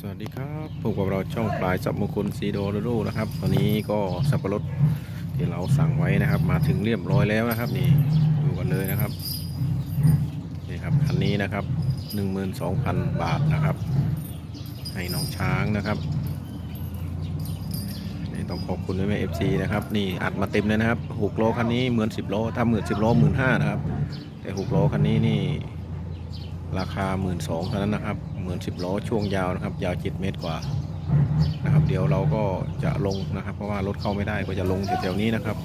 สวัสดีครับพบกับเราช่องปลายสับมงคลซีโดโรโดนะครับตอนนี้ก็สับปะรดที่เราสั่งไว้นะครับ มาถึงเรียบร้อยแล้วนะครับ นี่ดูกันเลยนะครับนี่ครับคันนี้นะครับ 12,000 บาทนะครับ ให้น้องช้างนะครับนี่ต้องขอบคุณแม่เอฟซีนะครับนี่อัดมาเต็มเลยนะครับหกล้อคันนี้เหมือนสิบล้อถ้าเหมือนสิบล้อหมื่นห้านะครับ แต่หกล้อคันนี้นี่ ราคา 1 2ื่นเท่านั้นนะครับเหมือน10ล้อช่วงยาวนะครับ ยาว7เมตรกว่านะครับ เดี๋ยวเราก็จะลงนะครับ เพราะว่ารถเข้าไม่ได้ก็จะลงแถวๆนี้นะครับ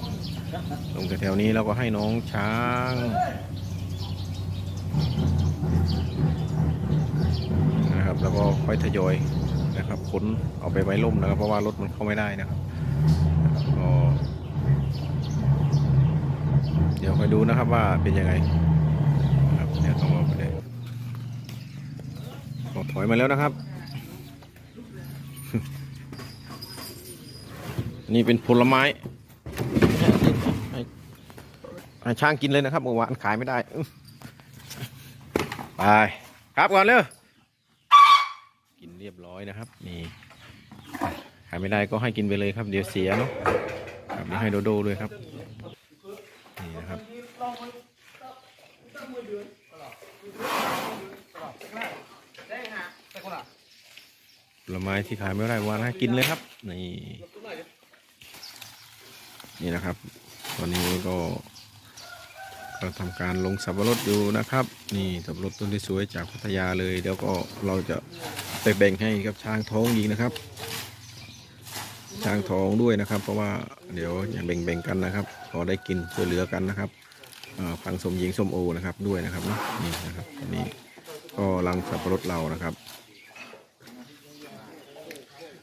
ลงแถวๆนี้แล้วก็ให้น้องช้างนะครับ แล้วก็ค่อยทยอยนะครับขนเอาไปไว้ล่มนะครับ เพราะว่ารถมันเข้าไม่ได้นะครับก็เดี๋ยวคอยดูนะครับว่าเป็นยังไงนะครับเดี๋ยวต้องรอไปเลย ถอยมาแล้วนะครับ นี่เป็นผลไม้ให้ช้างกินเลยนะครับเมื่อวานขายไม่ได้ ไปครับก่อนเร็วกินเรียบร้อยนะครับ นี่ ขายไม่ได้ก็ให้กินไปเลยครับ เดี๋ยวเสียเนาะครับนี่ให้โดโด้ด้วยครับ นี่นะครับ ผลไม้ที่ขายไม่ได้วันให้กินเลยครับ นี่นี่นะครับ ตอนนี้ก็ก็ทำการลงสับปะรดอยู่นะครับ นี่สับปะรดต้นที่สวยจากพัทยาเลยเดี๋ยวก็เราจะไปแบ่งให้กับช้างท้องอีกนะครับ ช้างท้องด้วยนะครับ เพราะว่าเดี๋ยวอย่าแบ่งๆกันนะครับ พอได้กินช่วยเหลือกันนะครับฟังสมหญิงสมโอนะครับด้วยนะครับนี่นะครับนนี้ก็ลังสับปะรดเรานะครับ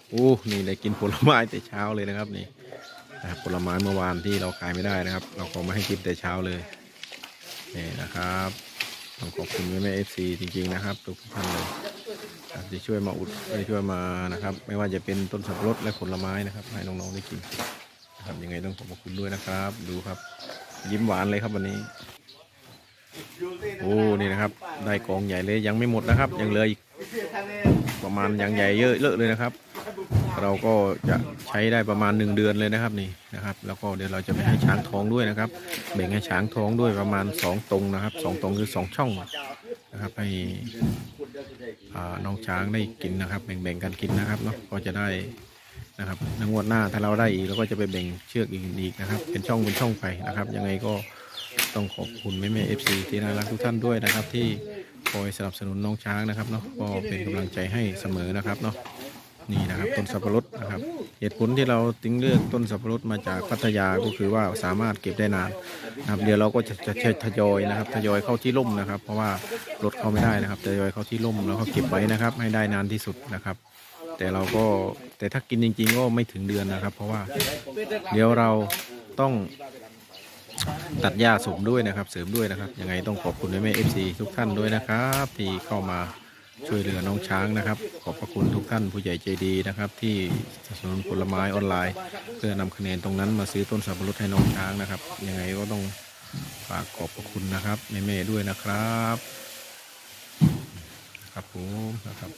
โอ้นี่ได้กินผลไม้แต่เช้าเลยนะครับนี่นะผลไม้เมื่อวานที่เราขายไม่ได้นะครับ เราก็มาให้กินแต่เช้าเลยนี่นะครับต้องขอบคุณแม่แม่เอฟซีจริง ๆ นะครับ ทุกท่านเลยที่ช่วยมาอุดที่ช่วยมานะครับ ไม่ว่าจะเป็นต้นสับปะรดและผลไม้นะครับ ให้น้องๆได้กินนะครับยังไงต้องขอบคุณด้วยนะครับ ดูครับ ยิ้มหวานเลยครับวันนี้ โอ้นี่นะครับ ได้กองใหญ่เลยยังไม่หมดนะครับ ยังเหลืออีกประมาณอย่างใหญ่เยอะเลอะเลยนะครับ เราก็จะใช้ได้ประมาณ 1 เดือนเลยนะครับนี่นะครับ แล้วก็เดี๋ยวเราจะไปให้ช้างท้องด้วยนะครับแบ่งให้ช้างท้องด้วยประมาณ 2 ตรงนะครับ 2 ตรงคือ 2 ช่องนะครับให้น้องช้างได้กินนะครับ แบ่งๆกันกินนะครับเนาะก็จะได้นะครับในงวดหน้าถ้าเราได้อีกเราก็จะไปแบ่งเชือกอีกอีกนะครับ เป็นช่องเป็นช่องไปนะครับ ยังไงก็ต้องขอบคุณแม่แม่เอฟซีที่น่ารักทุกท่านด้วยนะครับ ที่คอยสนับสนุนน้องช้างนะครับเนาะก็เป็นกำลังใจให้เสมอนะครับเนาะ นี่นะครับต้นสับปะรดนะครับเหตุผลที่เราติ้งเลือกต้นสับปะรดมาจากพัทยาก็คือว่าสามารถเก็บได้นานนะครับเดี๋ยวเราก็จะจะทยอยนะครับทยอยเข้าที่ร่มนะครับ เพราะว่ารถเข้าไม่ได้นะครับทยอยเข้าที่ร่มแล้วก็เก็บไว้นะครับ ให้ได้นานที่สุดนะครับ แต่เราก็แต่ถ้ากินจริง ๆ ก็ไม่ถึงเดือนนะครับ เพราะว่าเดี๋ยวเราต้องตัดหญ้าสมด้วยนะครับ เสริมด้วยนะครับยังไงต้องขอบคุณแม่เอฟซีทุกท่านด้วยนะครับ ที่เข้ามา ช่วยเหลือน้องช้างนะครับ ขอบพระคุณทุกท่านผู้ใหญ่ใจดีนะครับ ที่สนับสนุนผลไม้ออนไลน์ เพื่อนำคะแนนตรงนั้นมาซื้อต้นสับปะรดให้น้องช้างนะครับ ยังไงก็ต้องฝากขอบพระคุณนะครับแม่ๆด้วยนะครับครับผมนะครับ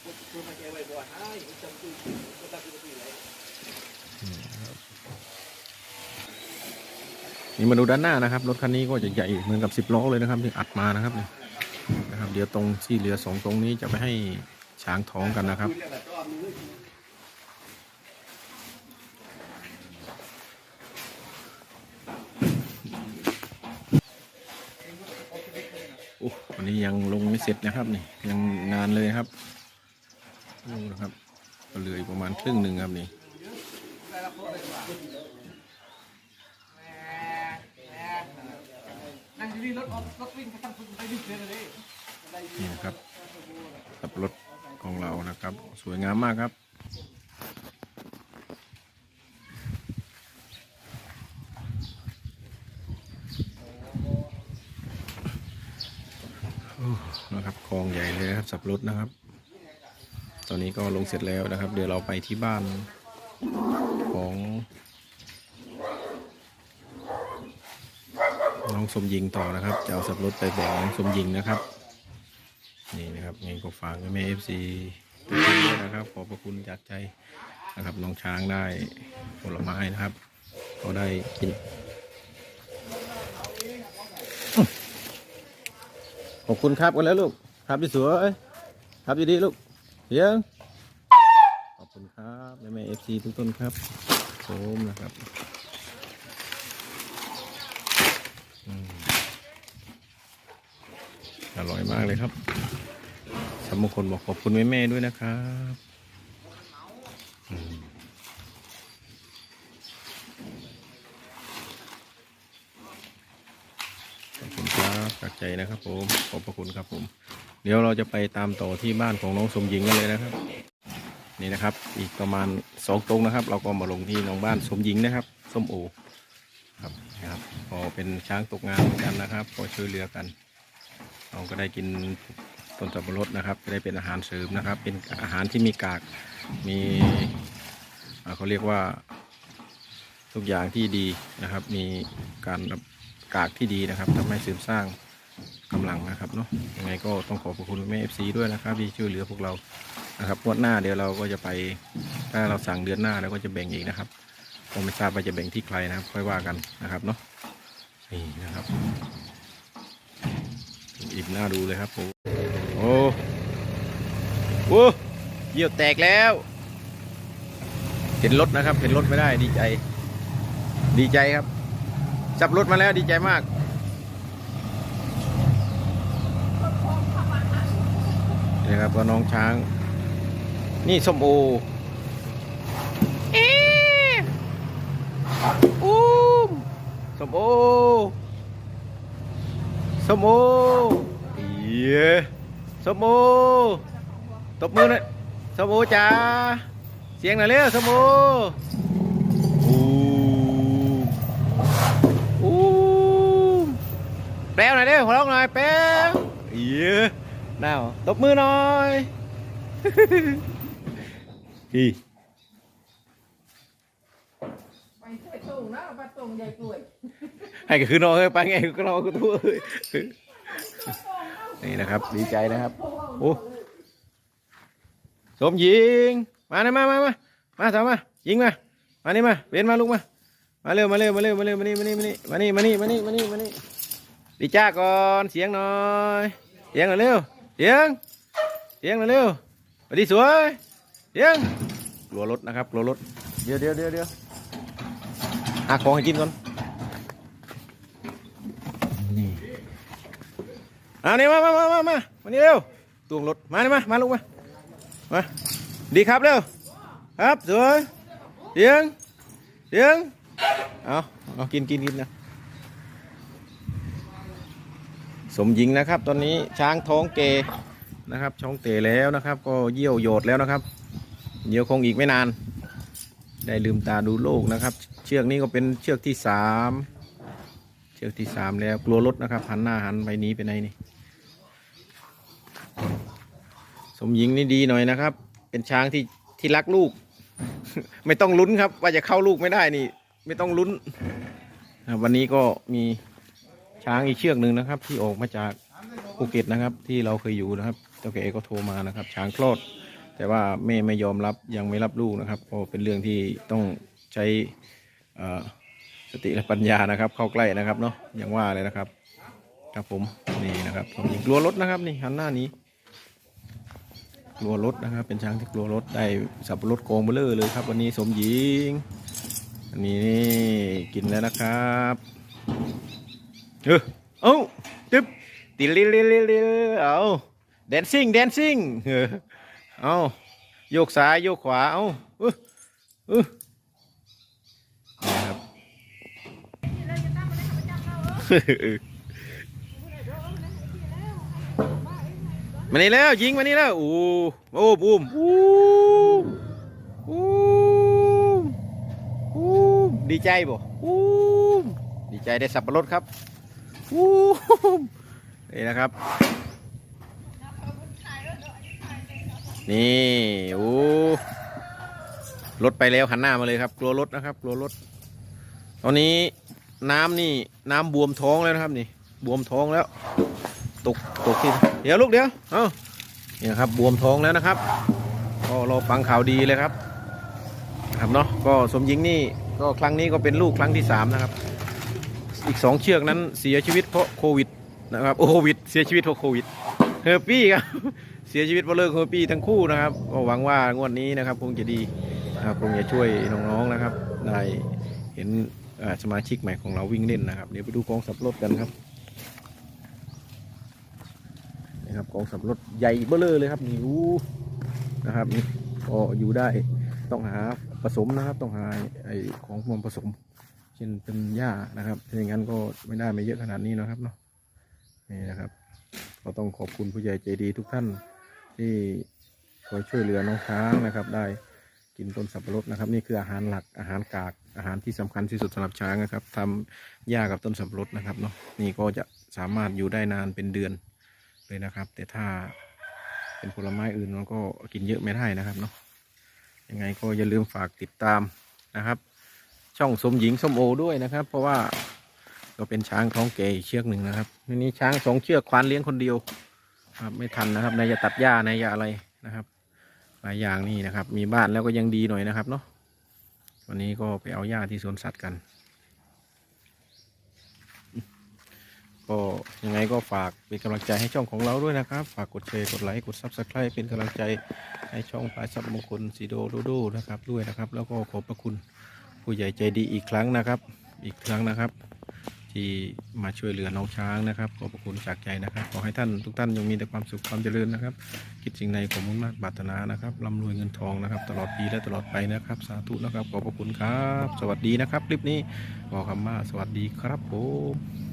นี่มาดูด้านหน้านะครับรถคันนี้ก็จะใหญ่เหมือนกับสิบล้อเลยนะครับที่อัดมานะครับนี่นะครับ เดี๋ยวตรงที่เหลือสองตรงนี้จะไปให้ช้างท้องกันนะครับ โอ้วันนี้ยังลงไม่เสร็จนะครับนี่ยังนานเลยครับดูนะครับเหลืออีกประมาณครึ่งหนึ่งครับนี่นั่งอยู่นี่รถออรถวิ่งไปทางไปวิ่งเลยเลย นี่นะครับสับรถของเรานะครับ สวยงามมากครับนะครับคลองใหญ่เลยครับสับรดนะครับ ตอนนี้ก็ลงเสร็จแล้วนะครับ เดี๋ยวเราไปที่บ้านของน้องสมยิงต่อนะครับ จะเอาสับรดไปแบ่งน้องสมยิงนะครับ นะครับยังก็ฝากแม่เอฟซีทุกท่านด้วยนะครับ ขอบพระคุณจากใจนะครับน้องช้างได้ผลไม้นะครับเขาได้กินขอบคุณครับกันแล้วลูกครับพี่สวยครับดีๆลูกเสียงขอบคุณครับแม่แม่เอฟซีทุกต้นครับโสมนะครับอร่อยมากเลยครับ สมมงคลบอกขอบคุณแม่แม่ๆด้วยนะครับขอบคุณครับจากใจนะครับผมขอบพระคุณครับผม เดี๋ยวเราจะไปตามต่อที่บ้านของน้องสมหญิงกันเลยนะครับ นี่นะครับ อีกประมาณสองตรงนะครับ เราก็มาลงที่น้องบ้านสมหญิงนะครับส้มโอครับนะครับพอเป็นช้างตกงานเหมือนกันนะครับ ก็ช่วยเหลือกันเราก็ได้กิน ต้นสับปะรดนะครับจะได้เป็นอาหารเสริมนะครับ เป็นอาหารที่มีกากมีเขาเรียกว่าทุกอย่างที่ดีนะครับ มีการรับกากที่ดีนะครับทำให้เสริมสร้างกำลังนะครับเนาะยังไงก็ต้องขอบพระคุณแม่เอฟซีด้วยนะครับที่ช่วยเหลือพวกเรานะครับงวดหน้าเดี๋ยวเราก็จะไปถ้าเราสั่งเดือนหน้าเราก็จะแบ่งอีกนะครับผมไม่ทราบว่าจะแบ่งที่ใครนะครับ ค่อยว่ากันนะครับเนาะนี่นะครับ อิ่มหน้าดูเลยครับผม อ้โหเยี่ยวแตกแล้ว เห็นรถนะครับ เห็นรถไม่ได้ดีใจ ดีใจครับ จับรถมาแล้วดีใจมาก นี่ครับก็น้องช้าง นี่ส้มโอเอ๊ะอู้มส้มโอส้มโอเอีย ส้มโอตบมือหน่อยส้มโอจ้าเสียงหน่อยเร็วส้มโออู้อู้มแปลวหน่อยเร็วขอร้องหน่อยแปลวเอียน่าวตบมือหน่อยพี่ไปช่วยตุ่งนะไปตุ่งใหญ่กล้วยให้ก็คือน้องเอ้ยไปไงก็น้องก็ตัวเอ้ย นี่นะครับ ดีใจนะครับโอ้สมยิง มาเลยมามามามาสามมายิงมา มานี่มาเวียนมาลูกมา มาเร็วมาเร็วมาเร็วมาเร็วมานี่มานี่มานี่มานี่มานี่มานี่มานี่ดีจ้าก่อนเสียงหน่อยเสียงหน่อยเร็วเสียงเสียงหน่อยเร็วสวัสดีสวยเสียงรัวรถนะครับรัวรถเดี๋ยวเดี๋ยวเดี๋ยวเดี๋ยวหาของให้กินก่อน เอานี่มามามามามามานี่เร็วตวงรถมาเนี่มามาลูกมามาดีครับเร็วครับสวยเสียงเสียงเอาเอากินกินกินนะสมหญิงนะครับ ตอนนี้ช้างท้องเกนะครับช้องเตะแล้วนะครับ ก็เยี่ยวโยดแล้วนะครับเดี๋ยวคงอีกไม่นาน ได้ลืมตาดูโลกนะครับ เชือกนี้ก็เป็นเชือกที่สามเชือกที่สามแล้วกลัวรถนะครับหันหน้าหันไปนี้ไปไหนนี่ ส มหญิงนี่ดีหน่อยนะครับ เป็นช้างที่ที่รักลูก ไม่ต้องลุ้นครับ ว่าจะเข้าลูกไม่ได้นี่ ไม่ต้องลุ้น วันนี้ก็มีช้างอีกเชือกหนึ่งนะครับ ที่ออกมาจากภูเก็ตนะครับ ที่เราเคยอยู่นะครับเจ้าแกก็โทรมานะครับ ช้างคลอด แต่ว่าแม่ไม่ยอมรับยังไม่รับลูกนะครับก็เป็นเรื่องที่ต้องใช้สติและปัญญานะครับ เข้าใกล้นะครับเนาะอย่างว่าเลยนะครับ ครับผมนี่นะครับผมยิงกลัวรถนะครับนี่หันหน้านี้ กลัวรถนะครับ เป็นช้างที่กลัวรถได้สับปะรดโกงเบลเลอร์เลยครับ วันนี้สมหญิง อันนี้นี่กินแล้วนะครับเออเอ้าตึ๊บติลิลิลิลิเอาแดนซิ่งแดนซิ่งเอาโยกซ้ายโยกขวาเอาเออเออครับ มานี่แล้วยิงมานี่แล้วโอ้โอ้บูมอู้อู้อู้ดีใจบ่อู้ดีใจได้สับปะรดครับอู้นี่นะครับ นี่โอ้รถไปแล้วหันหน้ามาเลยครับ กลัวรถนะครับ กลัวรถตอนนี้น้ำนี่น้ำบวมท้องแล้วนะครับ นี่ บวมท้องแล้ว ตกตกที่เดี๋ยวลูกเดี๋ยวเอานี่นะครับบวมท้องแล้วนะครับ ก็รอฟังข่าวดีเลยครับ ครับเนาะก็สมหญิงนี่ก็ครั้งนี้ก็เป็นลูกครั้งที่สามนะครับ อีกสองเชือกนั้นเสียชีวิตเพราะโควิดนะครับโควิด เสียชีวิตเพราะโควิดเฮอร์ปี้ครับเสียชีวิตเพราะเลิกเฮอร์ปี้ทั้งคู่นะครับก็หวังว่างวดนี้นะครับ คงจะดีนะครับคงจะช่วยน้องๆนะครับได้เห็นสมาชิกใหม่ของเราวิ่งเล่นนะครับ เดี๋ยวไปดูกองสับรถกันครับ นี่ครับกองสับรถใหญ่เบ้อเลยเลยครับนี่อู้นะครับนี่ก็อยู่ได้ต้องหาผสมนะครับ ต้องหาไอ้ของมวลผสม เช่นเป็นหญ้านะครับถ้าอย่างนั้นก็ไม่ได้ไม่เยอะขนาดนี้นะครับเนาะนี่นะครับก็ต้องขอบคุณผู้ใหญ่ใจดีทุกท่านที่คอยช่วยเหลือน้องช้างนะครับ ได้กินต้นสับปะรดนะครับ นี่คืออาหารหลักอาหารกากอาหารที่สำคัญที่สุดสำหรับช้างนะครับทำหญ้ากับต้นสับปะรดนะครับเนาะนี่ก็จะสามารถอยู่ได้นานเป็นเดือน เลยนะครับ แต่ถ้าเป็นผลไม้อื่นมันก็กินเยอะไม่ได้นะครับเนาะยังไงก็อย่าลืมฝากติดตามนะครับ ช่องสมหญิงสมโอด้วยนะครับ เพราะว่าก็เป็นช้างท้องแก่อีกเชือกหนึ่งนะครับทีนี้ช้างสองเชือกควานเลี้ยงคนเดียวครับไม่ทันนะครับนายจะตัดหญ้านายจะอะไรนะครับ หลายอย่างนี่นะครับ มีบ้านแล้วก็ยังดีหน่อยนะครับเนาะวันนี้ก็ไปเอาหญ้าที่สวนสัตว์กัน ก็ยังไงก็ฝากเป็นกำลังใจให้ช่องของเราด้วยนะครับ ฝากกดแชร์กดไลค์กดซับสไครป์เป็นกำลังใจให้ช่องปลายซับมงคลสีโดโดโดนะครับด้วยนะครับ แล้วก็ขอบพระคุณผู้ใหญ่ใจดีอีกครั้งนะครับ อีกครั้งนะครับ ที่มาช่วยเหลือน้องช้างนะครับ ขอบพระคุณจากใจนะครับ ขอให้ท่านทุกท่านจงมีแต่ความสุขความเจริญนะครับ คิดสิ่งใดขอมุ่งมั่นปรารถนานะครับร่ำรวยเงินทองนะครับ ตลอดปีและตลอดไปนะครับ สาธุนะครับ ขอบพระคุณครับ สวัสดีนะครับ คลิปนี้ขอคำว่าสวัสดีครับผม